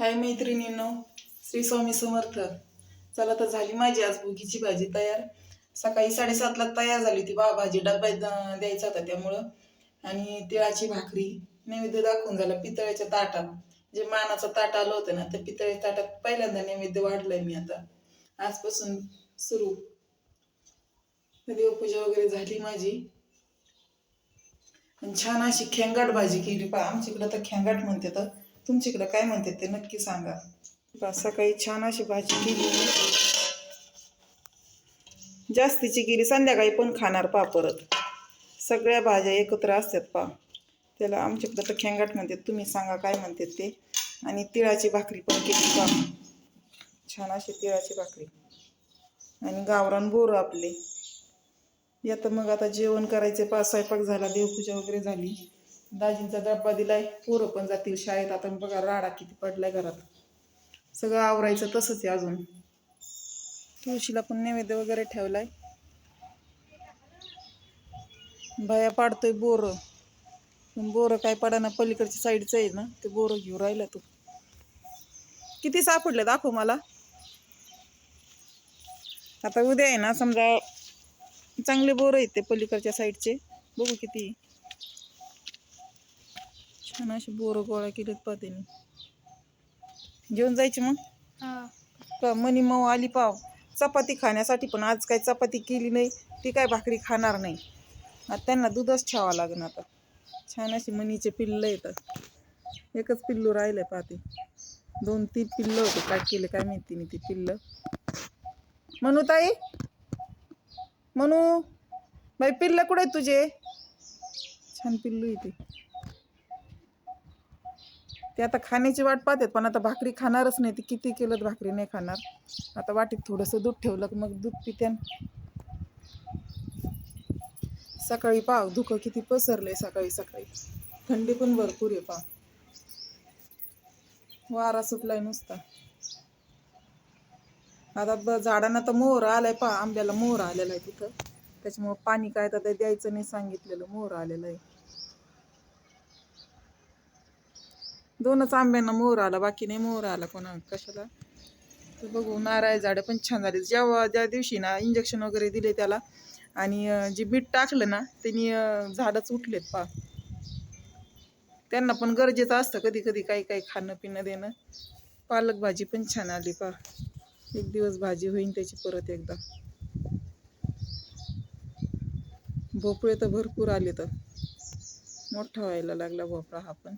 हाय मैत्रिणींनो श्री स्वामी समर्थ. चला तर झाली माझी आज भुगीची भाजी तयार. सकाळी साडेसातला तयार झाली ती बा भाजी डब्यात द- द्यायचा होता त्यामुळं. आणि तिळाची भाकरी नैवेद्य दाखवून झाला पितळ्याच्या ताटात. जे मानाचं ताट आलं होतं ना त्या पितळ्याच्या ताटात पहिल्यांदा नैवेद्य वाढलंय मी आता. आजपासून सुरू. देवपूजा वगैरे झाली माझी. आणि छान अशी खेंगाट भाजी केली. पा आमच्याकडं तर खेंगाट म्हणते तर तुमच्याकडं काय म्हणते ते नक्की सांगा. पहा, सकाळी छान अशी भाजी केली. जास्तीची केली संध्याकाळी पण खाणार पा परत. सगळ्या भाज्या एकत्र असतात पा त्याला आमच्याकडं तर खेंगाट म्हणतात तुम्ही सांगा काय म्हणतात ते. आणि तिळाची भाकरी पण केली पा छान अशी तिळाची भाकरी. आणि गावरान बोर आपले. आता मग आता जेवण करायचे पाच स्वयंपाक झाला देवपूजा वगैरे झाली. दाजींचा डब्बा दिलाय. पोरं पण जातील शाळेत. आता बघा राडा किती पडलाय घरात. सगळं आवरायचं तसंच आहे अजून. तुळशीला पण नैवेद्य वगैरे ठेवलाय. भया पाडतोय बोरं. पण बोरं काय पडाना पलीकडच्या साईडचं आहे ना ते बोरं घेऊ राहिला तू. किती सापडले दाखव मला. आता उद्या आहे ना समजा चांगले बोरं आहेत ते पलीकडच्या साईडचे. बघू किती. छान असे बोरं गोळा केलेत पातेने घेऊन जायची मग? का मनी मऊ आली पाव. चपाती खाण्यासाठी पण आज काय चपाती केली नाही ती काय भाकरी खाणार नाही. आता त्यांना दूधच ठेवावं लागेल आता. छान अशी मनीचे पिल्लं येतात. एकच पिल्लू राहिलंय पाहते. दोन तीन पिल्लं होते. काय केले काय माहिती नाही ती पिल्लं. म्हणू ताई? म्हणू बाई पिल्लं कुठे तुझे? छान पिल्लू येते ते आता खाण्याची वाट पाहतात पण आता भाकरी खाणारच नाही. ती किती केलं तर भाकरी नाही खाणार. आता वाटीत थोडंसं दूध ठेवलं की मग दूध पित्यान सकाळी पाव धुकं किती पसरलंय सकाळी सकाळी. थंडी पण भरपूर आहे पाव. वारा सुटलाय नुसता. आता झाडांना तर मोहर आलाय पा आंब्याला मोहर आलेला आहे तिथं. त्याच्यामुळं पाणी काय तर ते द्यायचं नाही सांगितलेलं मोहर आलेलं आहे. दोनच आंब्यांना मोहर आला बाकी नाही मोहर आला कोणा कशाला? तर बघू नारळ झाडं पण छान झाली. जेव्हा ज्या दिवशी ना इंजेक्शन वगैरे दिले त्याला आणि जे बीट टाकलं ना त्यांनी झाडंच झाडच उठलेत पा त्यांना पण गरजेचं असतं कधी कधी काही काही खाणं पिणं देणं. पालक भाजी पण छान आली पा एक दिवस भाजी होईन त्याची परत एकदा. भोपळे तर भरपूर आले तर. मोठा व्हायला लागला भोपळा हा पण.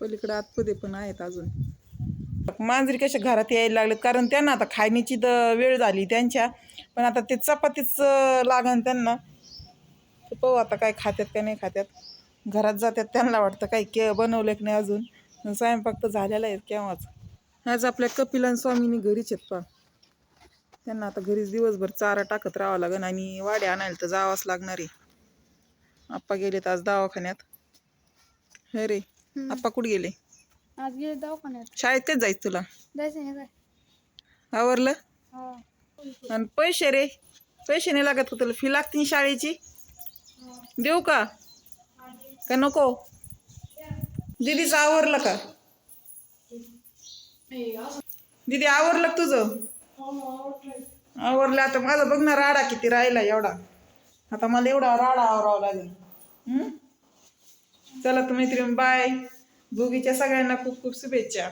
पलीकडे आतमध्ये पण आहेत अजून. मांजरी कशा घरात यायला लागलेत? कारण त्यांना आता खाण्याची तर वेळ झाली त्यांच्या. पण आता ते चपातीच लागन त्यांना. ते पाहू आता काय खात्यात का नाही खात्यात. घरात जातात त्यांना वाटतं काही के बनवलं की नाही अजून. स्वयंपाक तर झालेला आहे केव्हाच. आज आपल्या कपिलन स्वामीनी घरीच आहेत पा त्यांना आता घरीच दिवसभर चारा टाकत राहावं लागेल आणि वाड्या आणायला तर जावंच लागणार आहे. आप्पा गेलेत आज दवाखान्यात. हे रे. आप्पा कुठे गेले? आज गेले दवाखान्यात. शाळेत कधी जायचं तुला? जायचं नाही काय आवरलं? हो. आणि पैसे रे. पैसे नाही लागत का तुला? फी लागते ना शाळेची? देऊ का? का नको? दीदीचं आवरलं का? दीदी आवरलं का तुझं? आवरलं. आता माझं बघ ना राडा किती राहिला एवढा. आता मला एवढा राडा आवरावा लागेल. हम्म? चला तुम्ही मैत्रीण बाय भोगीच्या सगळ्यांना खूप खूप शुभेच्छा.